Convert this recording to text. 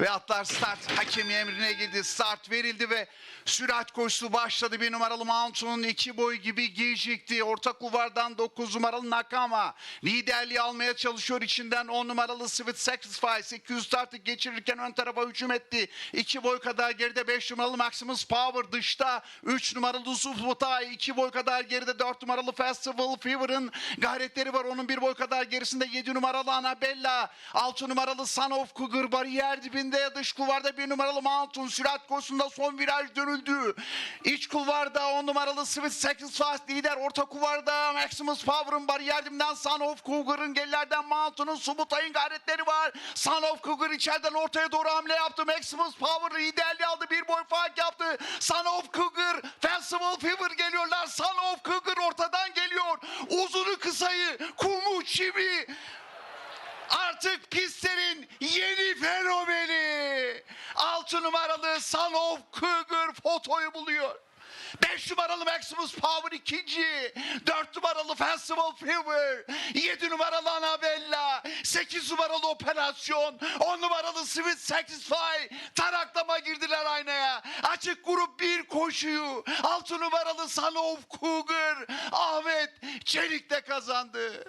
Ve atlar start hakemi emrine girdi. Start verildi ve sürat koşusu başladı. Bir numaralı Mountain'un iki boy gibi gecikti. Orta kulvardan 9 numaralı Nakama. Liderliği almaya çalışıyor. içinden 10 numaralı Sweet Sacrifice. 200 startı geçirirken ön tarafa hücum etti. 2 boy kadar geride 5 numaralı Maximus Power dışta. 3 numaralı Zufutay. 2 boy kadar geride 4 numaralı Festival Fever'ın gayretleri var. Onun bir boy kadar gerisinde 7 numaralı Annabella. 6 numaralı Son of Cougar bariyer dibinde. Dış kulvarda 1 numaralı Mountain. Sürat koşusunda son viraj dönüldü. İç kulvarda 10 numaralı Sweet Sacrifice lider. Orta kulvarda Maximus Power'ın bariyer dibinden Son of Cougar'ın gerilerden Mountain'ın Subutay'ın gayretleri var. Son of Cougar içeriden ortaya doğru hamle yaptı. Maximus Power liderliği aldı. Bir boy fark yaptı. Son of Cougar, Festival Fever geliyorlar. Son of Cougar ortadan geliyor. Uzunu kısayı, kumu, çimi. Artık pistlerin yeni fenomeni. 6 numaralı of Cougar fotoyu buluyor. 5 numaralı Maximus Power ikinci. 4 numaralı Festival Fever. 7 numaralı Annabella. 8 numaralı Operasyon. 10 numaralı Sweet Satisfy. Taraklama girdiler aynaya. Açık grup bir koşuyu. 6 numaralı Son of Cougar. Ahmet Çelik de kazandı.